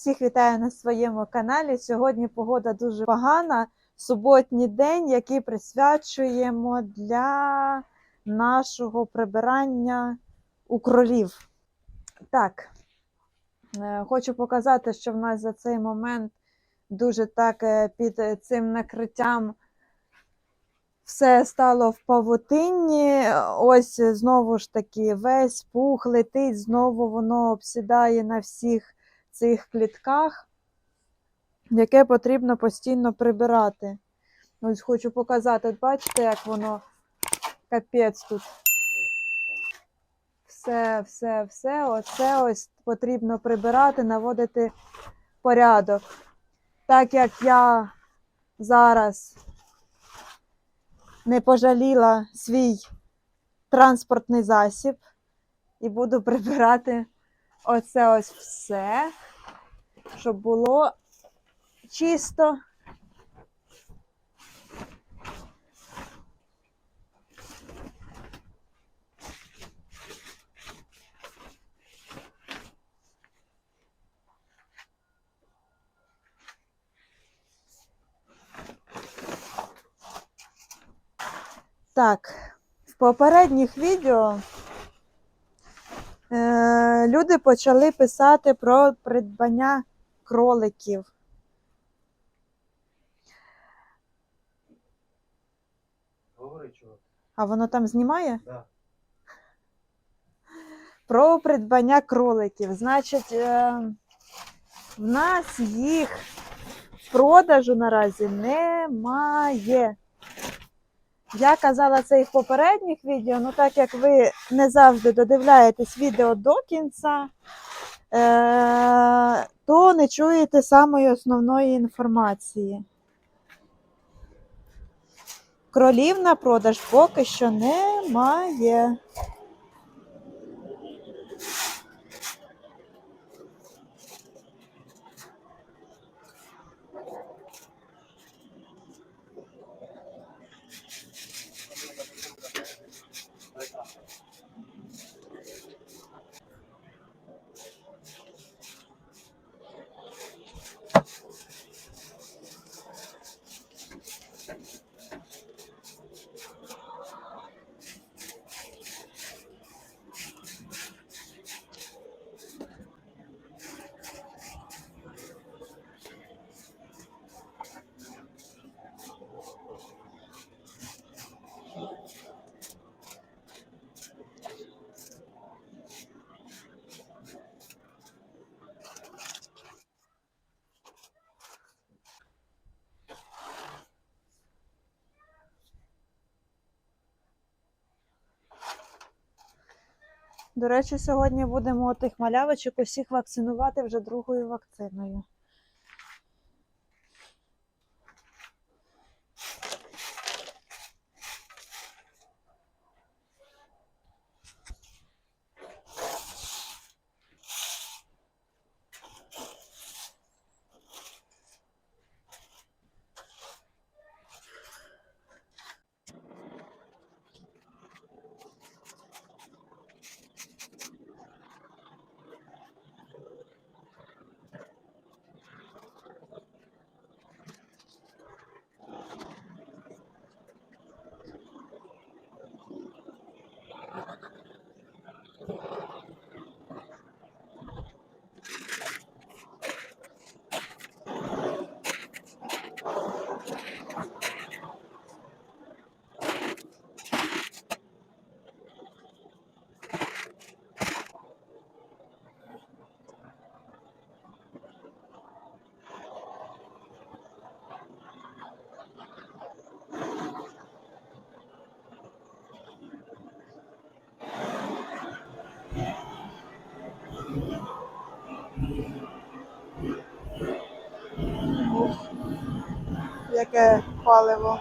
Всіх вітаю на своєму каналі. Сьогодні погода дуже погана. Суботній день, який присвячуємо для нашого прибирання у кролів. Так, е, хочу показати, що в нас за цей момент дуже так е, під цим накриттям все стало в павутинні. Ось знову ж таки весь пух летить, знову воно обсідає на всіх цих клітках, яке потрібно постійно прибирати. Ось хочу показати, бачите, як воно капець тут. Все, все, все, оце ось потрібно прибирати, наводити порядок. Так як я зараз не пожаліла свій транспортний засіб і буду прибирати оце ось все, щоб було чисто. Так, в попередніх відео е, люди почали писати про придбання кроликів. Говори, чувак. А воно там знімає? Да. Про придбання кроликів. Значить, е, в нас їх в продажу наразі немає. Я казала це і в попередніх відео, ну так як ви не завжди додивляєтесь відео до кінця, то не чуєте самої основної інформації. Кролів на продаж поки що немає. До речі, сьогодні будемо тих малявочок усіх вакцинувати вже другою вакциною. Яке паливо.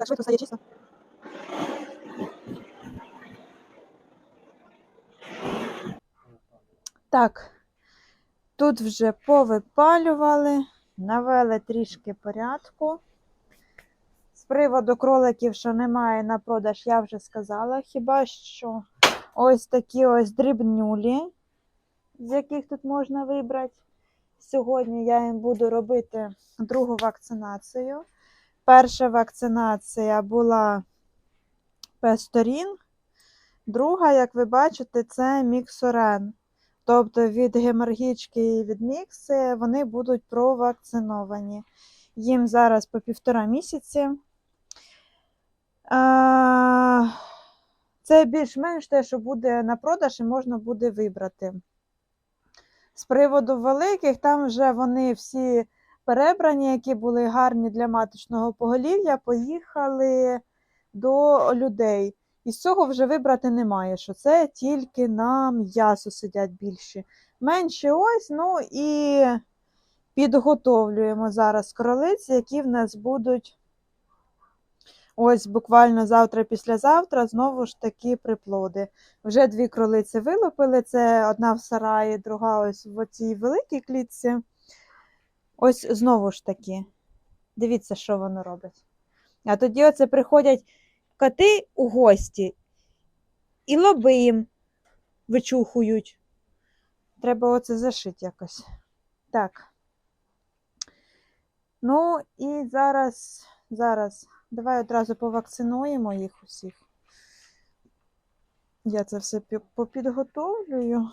Так швидко стає чисто. Так, тут вже повипалювали, навели трішки порядку. З приводу кроликів, що немає на продаж, я вже сказала. Хіба що ось такі ось дрібнюлі, з яких тут можна вибрати. Сьогодні я їм буду робити другу вакцинацію. Перша вакцинація була песторін, друга, як ви бачите, це міксорен. Тобто від геморгічки і від мікси вони будуть провакциновані. Їм зараз по півтора місяці. Це більш-менш те, що буде на продаж і можна буде вибрати. З приводу великих, там вже вони всі перебрані, які були гарні для маточного поголів'я, поїхали до людей. І з цього вже вибрати немає, що це тільки на м'ясо сидять більші. Менші ось, ну і підготовлюємо зараз кролиць, які в нас будуть ось буквально завтра-післязавтра знову ж таки приплоди. Вже дві кролиці вилупили. Це одна в сараї, друга ось в цій великій клітці. Ось знову ж таки. Дивіться, що воно робить. А тоді оце приходять коти у гості і лоби їм вичухують. Треба оце зашити якось. Так. Ну і зараз, зараз, давай одразу повакцинуємо їх усіх. Я це все пі- попідготовлюю.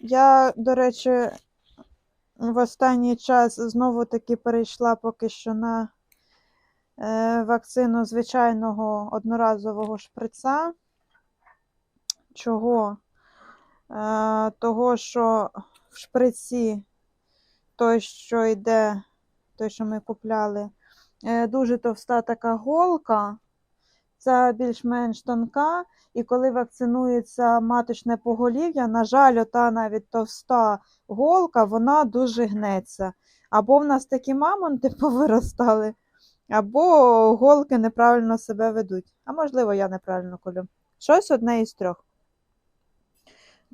Я, до речі, в останній час знову таки перейшла поки що на е, вакцину звичайного одноразового шприца. Чого? Е, того, що в шприці той, що йде, той, що ми купляли, е, дуже товста така голка. Це більш-менш тонка, і коли вакцинується маточне поголів'я, на жаль, ота навіть товста голка, вона дуже гнеться. Або в нас такі мамонти повиростали, або голки неправильно себе ведуть. А можливо, я неправильно колю. Щось одне із трьох.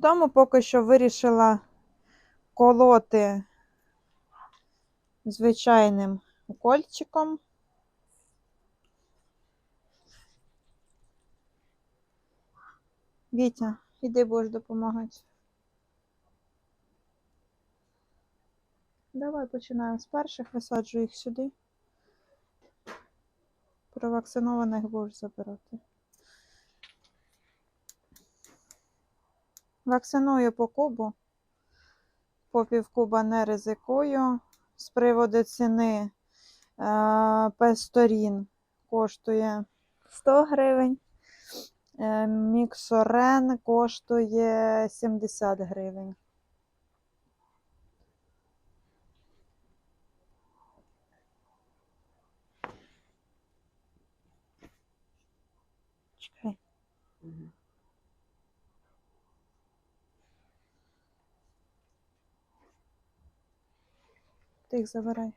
Тому поки що вирішила колоти звичайним укольчиком. Вітя, іди будеш допомагати. Давай починаємо з перших, висаджу їх сюди. Провакцинованих будеш забирати. Вакциную по кубу. По півкуба не ризикую. З приводу ціни е, песторін коштує 100 гривень. Е, Міксорен коштує 70 гривень. Чекай. Ти їх забирай.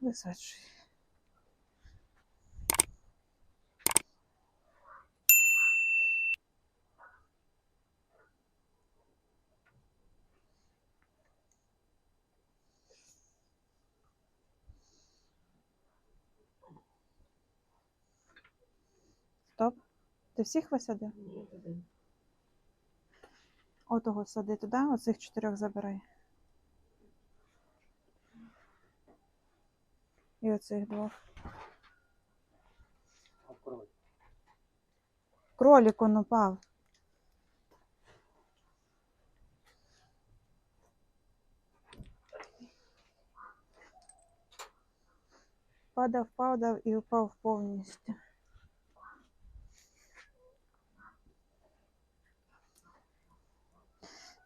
Висаджуй. Стоп. Ти всіх висадив? Отого сади туди, оцих чотирьох забирай. І оцих двох. Кролик он упав. Падав, падав і упав повністю.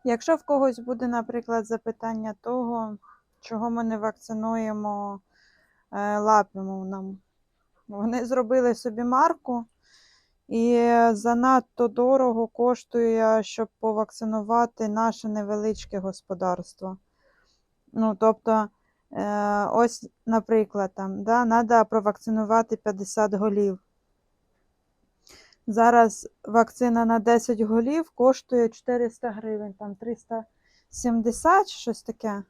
Якщо в когось буде, наприклад, запитання того, чого ми не вакцинуємо е, лапімовнам, вони зробили собі марку, і занадто дорого коштує, щоб повакцинувати наше невеличке господарство. Ну, тобто, е, ось, наприклад, там, да, треба провакцинувати 50 голів. Зараз вакцина на 10 голів коштує 400 гривень, там 370 щось таке.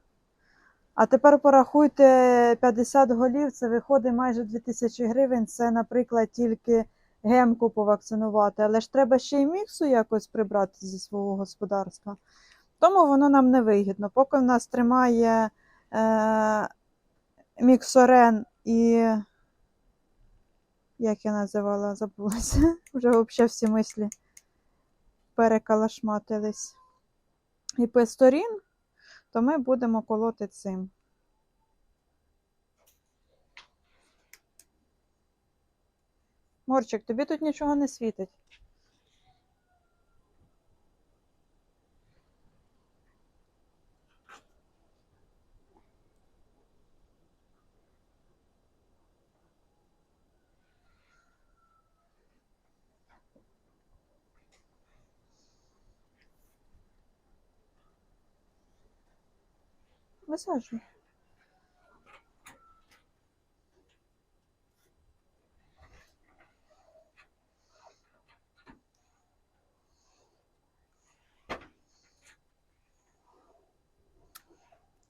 А тепер порахуйте 50 голів, це виходить майже 2000 гривень. Це, наприклад, тільки гемку повакцинувати, але ж треба ще й міксу якось прибрати зі свого господарства. Тому воно нам не вигідно. Поки в нас тримає е, міксорен і. Як я називала, забулася. Вже взагалі всі мислі перекалашматились. І песторін, то ми будемо колоти цим. Морчик, тобі тут нічого не світить. Висаджуй.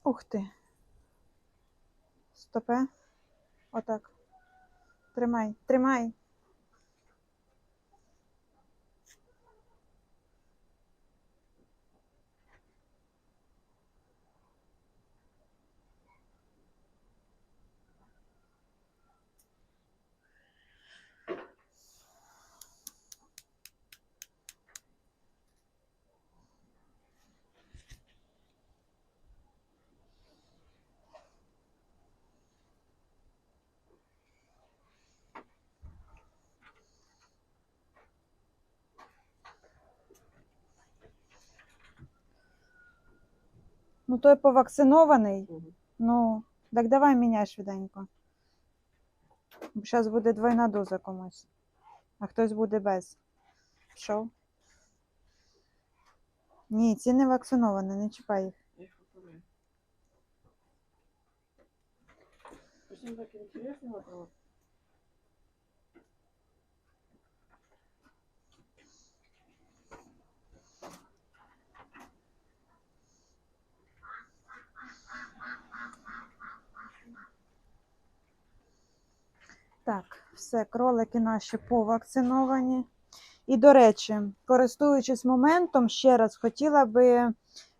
Ух ти. Стопе. Отак. Тримай, тримай. Ну, той повакцинований. Ну, так давай міняй швиденько. Зараз буде двойна доза комусь. А хтось буде без. Пішов? Ні, ці не вакциновані, не чіпай їх. Их. Очень так интересный вопрос. Так, все, кролики наші повакциновані. І, до речі, користуючись моментом, ще раз хотіла би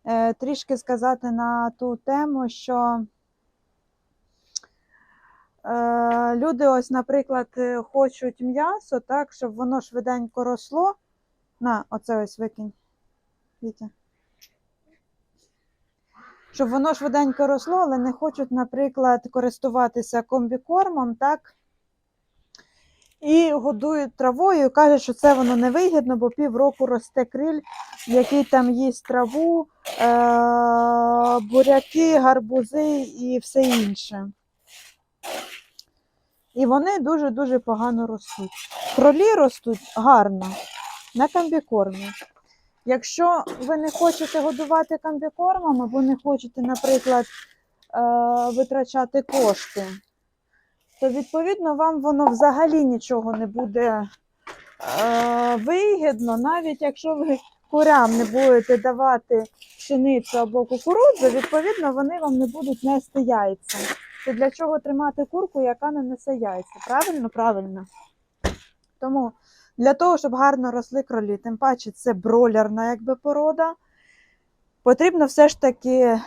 е, трішки сказати на ту тему, що е, люди, ось, наприклад, е, хочуть м'ясо, так, щоб воно швиденько росло. На, оце ось викинь. Вітя. Щоб воно швиденько росло, але не хочуть, наприклад, користуватися комбікормом, так? І годують травою, кажуть, що це воно невигідно, бо півроку росте криль, який там їсть траву, е- буряки, гарбузи і все інше. І вони дуже-дуже погано ростуть. Кролі ростуть гарно на комбікормі. Якщо ви не хочете годувати комбікормом, або не хочете, наприклад, е- витрачати кошти, то відповідно вам воно взагалі нічого не буде е, вигідно, навіть якщо ви курям не будете давати пшеницю або кукурудзу, відповідно вони вам не будуть нести яйця. То для чого тримати курку, яка не несе яйця? Правильно? Правильно. Тому для того, щоб гарно росли кролі, тим паче це бролерна якби порода, потрібно все ж таки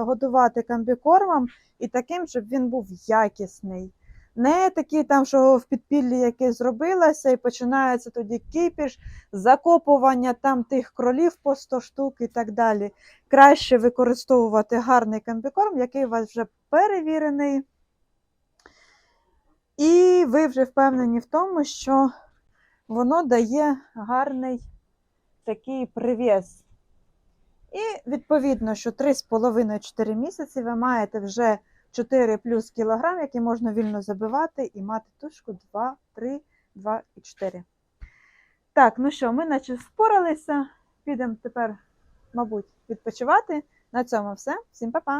годувати комбікормом і таким, щоб він був якісний. Не такий там, що в підпіллі якесь зробилося, і починається тоді кипіш, закопування там тих кролів по 100 штук і так далі. Краще використовувати гарний комбікорм, який у вас вже перевірений. І ви вже впевнені в тому, що воно дає гарний такий привіз. І відповідно, що 3,5-4 місяці ви маєте вже 4 плюс кілограм, які можна вільно забивати і мати тушку 2, 3, 2 і 4. Так, ну що, ми наче впоралися. Підемо тепер, мабуть, відпочивати. На цьому все. Всім па-па!